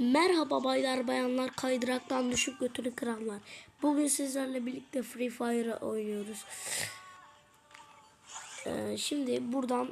Merhaba baylar bayanlar kaydıraktan düşüp götünü kıranlar. Bugün sizlerle birlikte Free Fire oynuyoruz. Ee, şimdi buradan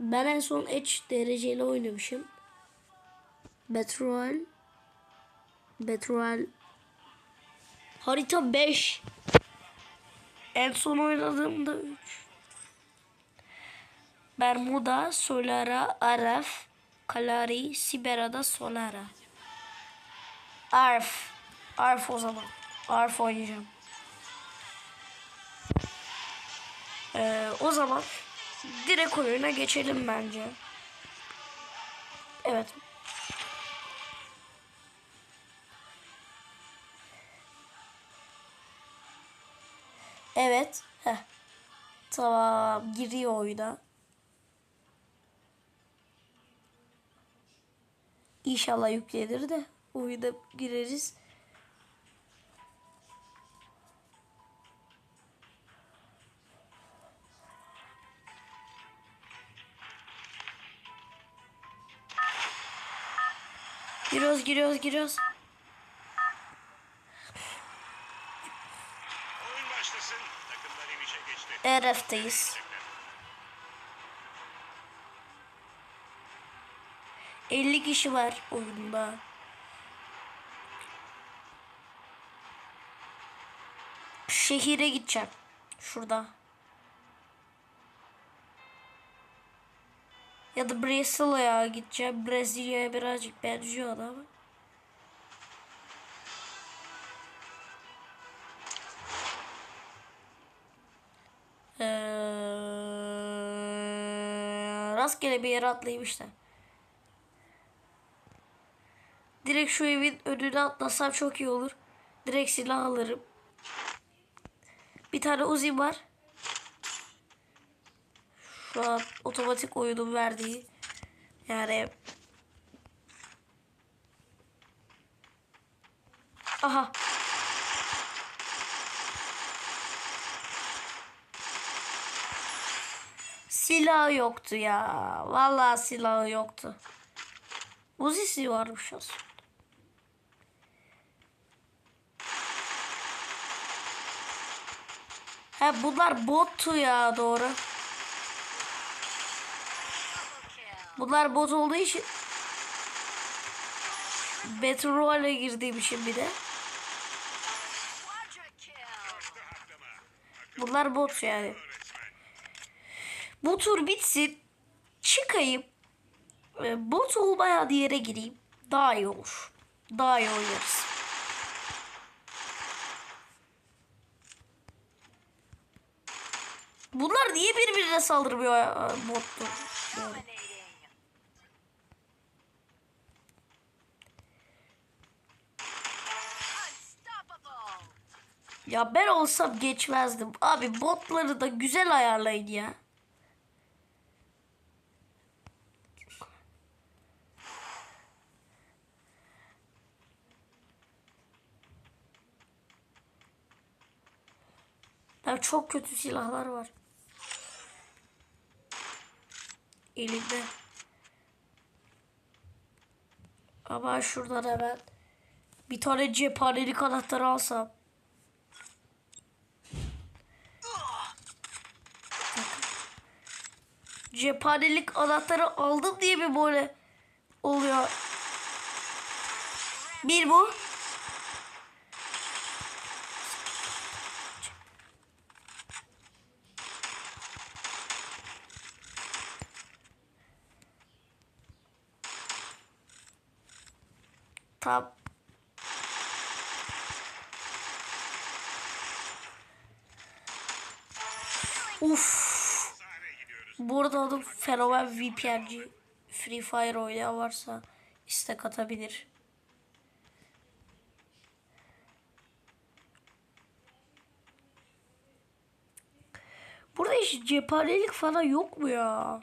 ben en son Edge dereceyle oynamışım. Betrol Betrol Harita 5 En son oynadığımda 3 Bermuda, Solara, Araf, Kalari, Sibera'da Solara. Arf. Arf o zaman. Arf oynayacağım. Ee, o zaman direkt oyuna geçelim bence. Evet. Evet. Heh. Tamam. Giriyor oyuna. İnşallah yüklenir de oyuna gireriz. Giriyoruz, giriyoruz, giriyoruz. Oyun başlasın. Takımlar inişe geçti. ERF'teyiz. 50 kişi var oyunda. Şehire gideceğim. Şurada. Ya da Brezilya'ya gideceğim. Brezilya'ya birazcık benziyor ama. Ee, rastgele bir yere atlayayım işte. Direkt şu evin önüne atlasam çok iyi olur. Direkt silah alırım. Tane Uzi var. Şu an otomatik oyunun verdiği. Yani Aha. Silah yoktu ya. Vallahi silahı yoktu. Uzisi varmış aslında. He bunlar bottu ya doğru. Bunlar bot olduğu için Battle Royale'e girdiğim bir de. Bunlar bot yani. Bu tur bitsin. Çıkayım. e, Bot olmayan yere gireyim. Daha iyi olur. Daha iyi oynarız. Bunlar niye birbirine saldırmıyor ya. Ya ben olsam geçmezdim. Abi botları da güzel ayarlayın ya. Ya çok kötü silahlar var. Elimde. Ama şuradan hemen bir tane cephanelik anahtarı alsam. Cephanelik anahtarı aldım diye mi böyle oluyor? Bir bu. Tam. Uf. Sahne gidiyoruz. Bu arada adım fenomen VPN'ci. Free Fire oynayan varsa istek atabilir. Burada hiç cephanelik falan yok mu ya?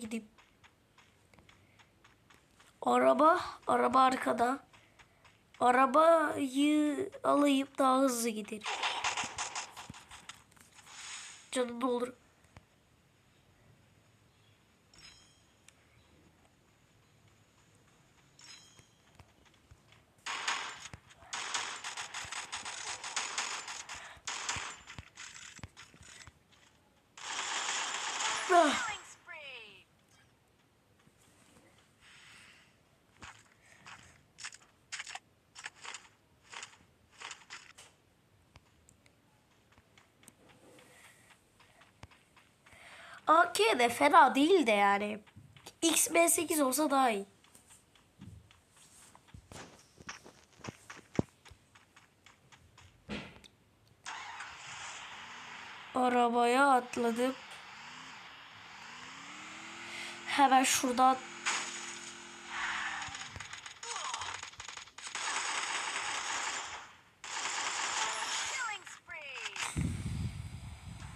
Gideyim. Araba, araba arkada. Arabayı alayım daha hızlı giderim. Canım olur. AK de fena değil de yani. XB8 olsa daha iyi. Arabaya atladım. Hemen şuradan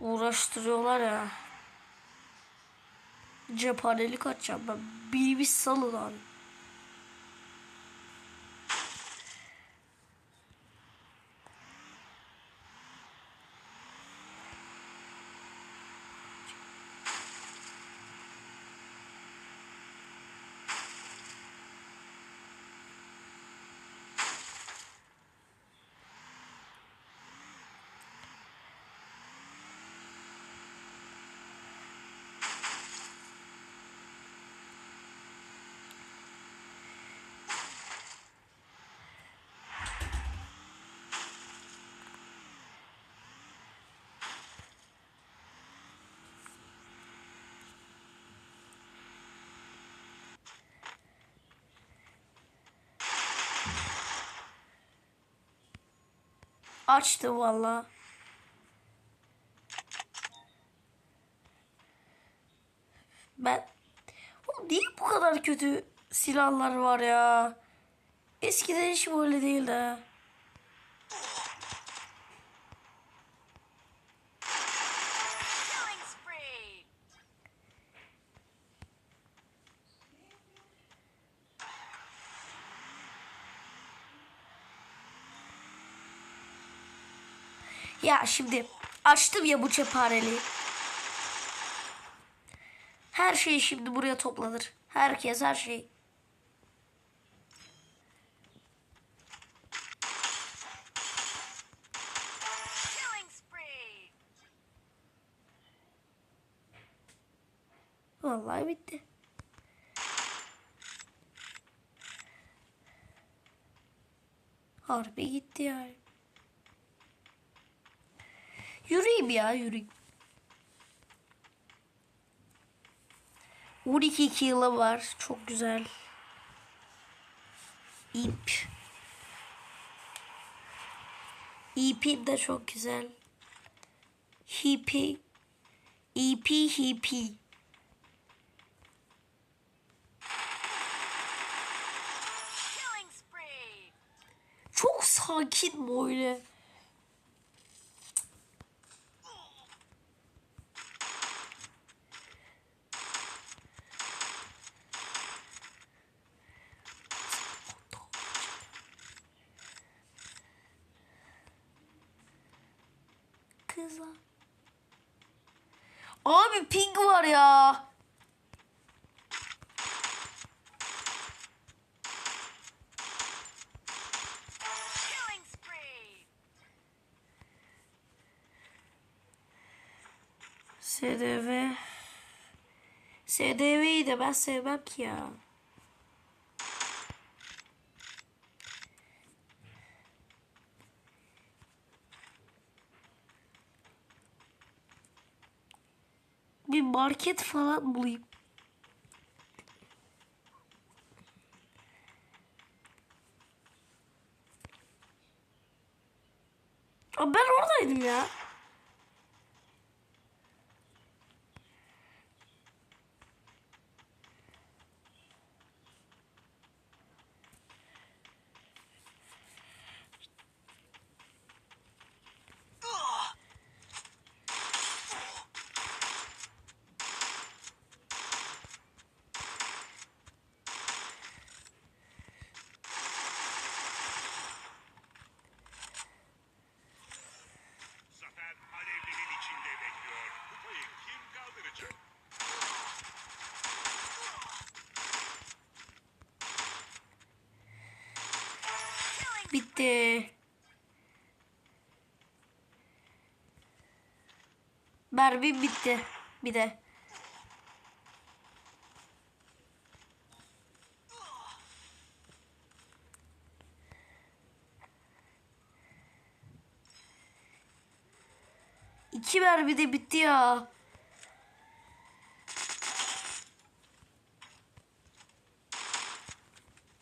uğraştırıyorlar ya. Cephanelik açacağım ben. Bir bir salın abi. Açtı valla. Ben Oğlum niye bu kadar kötü silahlar var ya? Eskiden hiç böyle değildi. Ya şimdi açtım ya bu cephaneliği. Her şey şimdi buraya toplanır. Herkes her şey. Vallahi bitti. Harbi gitti yani. Yürüyeyim ya yürüyeyim. 12 kilo var. Çok güzel. İp. İpim de çok güzel. Hippie. İpi spree. Çok sakin böyle. Kızlar. Abi ping var ya. SDV. SDV'yi de ben sevmem ki. Bir market falan bulayım. Aa, Ben oradaydım ya. Bitti. Barbie bitti. Bir de. İki Barbie de bitti ya.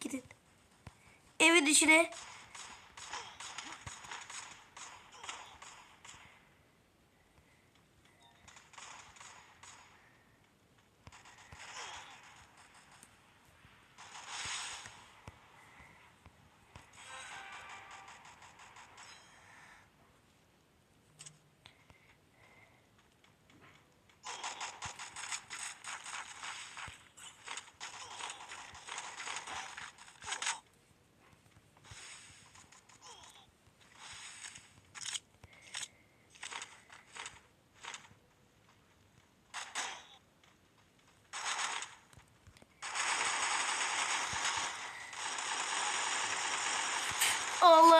Gidin. Evin içine.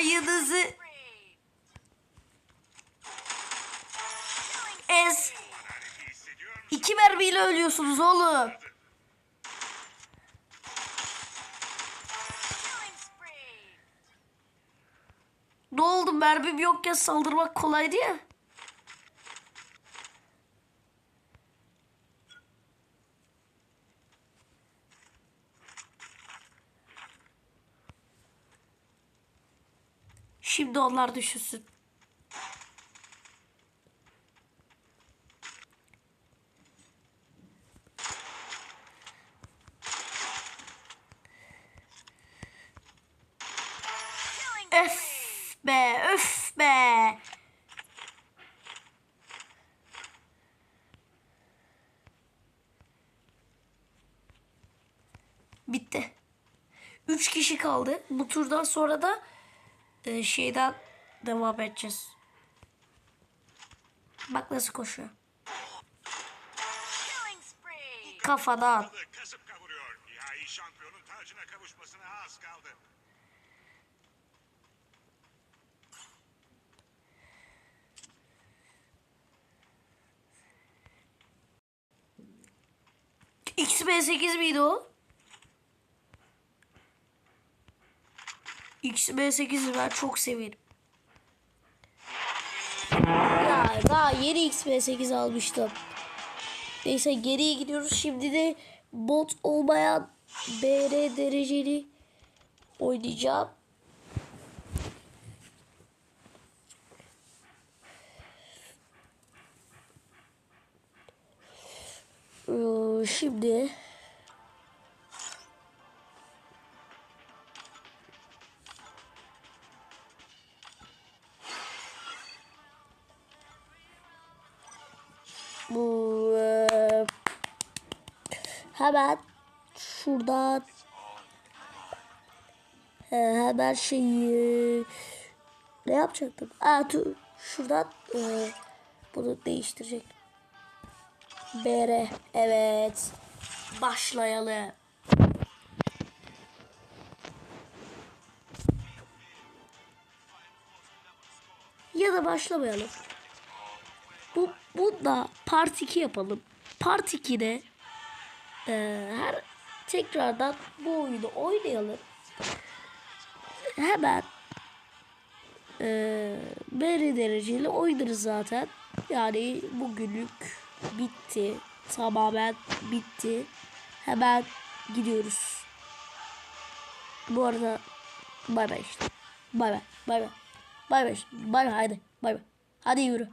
Yıldızı ez. İki mermiyle ölüyorsunuz oğlum. Ne oldu mermim yokken saldırmak kolaydı ya. Şimdi onlar düşünsün. Öf be öf be. Bitti. Üç kişi kaldı. Bu turdan sonra da e, şeyden devam edeceğiz. Bak nasıl koşuyor. Kafadan. Balığı kasıp kavuruyor. Nihai şampiyonun tacına kavuşmasına az kaldı. XB8 miydi o? XB8'i ben çok severim. Ya daha yeni XB8 almıştım. Neyse geriye gidiyoruz. Şimdi de bot olmayan BR dereceli oynayacağım. Ee, Şimdi hemen şuradan e, hemen şeyi ne yapacaktım? Aa, dur, şuradan e, bunu değiştirecek. BR evet başlayalım. Ya da başlamayalım. Bu, bu da part 2 yapalım. Part 2'de e, her tekrardan bu oyunu oynayalım. Hemen e, BR dereceli oynarız zaten. Yani bugünlük bitti. Tamamen bitti. Hemen gidiyoruz. Bu arada bay bay işte. Bay bay. Bay bay. Bay bay. Bay bay hadi. Bay bay. Hadi yürü.